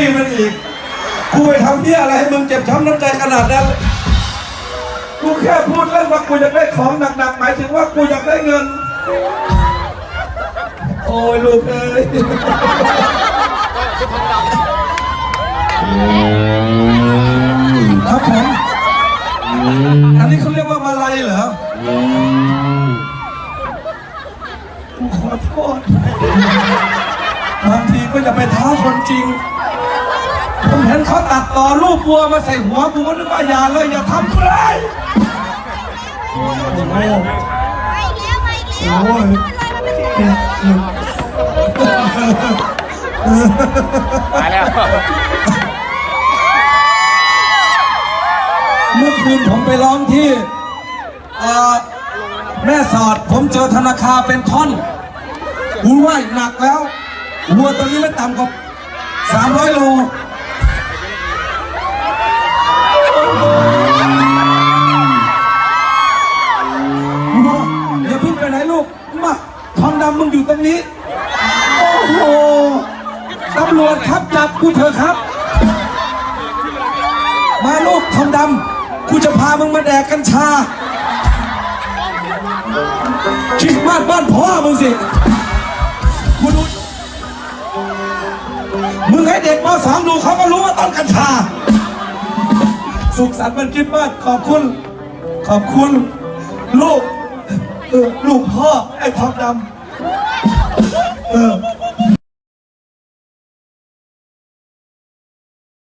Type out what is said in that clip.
ี่มันอีก กูไปทำเพี้ยอะไรให้มึงเจ็บช้ำน้ำใจขนาดนั้น กูแค่พูดเล่นว่ากูอยากได้ของหนักๆหมายถึงว่ากูอยากได้เงิน โอ้ยลูกเอ้ยครับผมอันนี้เขาเรียกว่ามาลัยเหรอกูขอโทษ บางทีก็อย่าไปท้าคนจริง เห็นเขาตัดต่อรูปวัวมาใส่หัวกูก็นึกว่าอย่าเลยอย่าทำเลยโอ้โหไม่แล้วไม่แล้วโอ้ยมาแล้วเมื่อคืนผมไปร้องที่เอ่อแม่สอดผมเจอธนาคารเป็นท่อนหูว่าหนักแล้ววัวตัวนี้ไม่ต่ำกว่าสามร้อย ลูกมาทองดำมึงอยู่ตรงนี้ โอ้โหตำรวจครับจับกูเถอะครับ มาลูกทองดำกูจะพามึงมาแดกกัญชาคริสต์มาสบ้านพ่อมึงสิกูดูมึงให้เด็กมสองดูเขาก็รู้ว่าต้นกัญชา สุขสันต์วันคริสต์มาสขอบคุณ ขอบคุณ ลูก เออลูกพ่อไอ้ทองดำเออ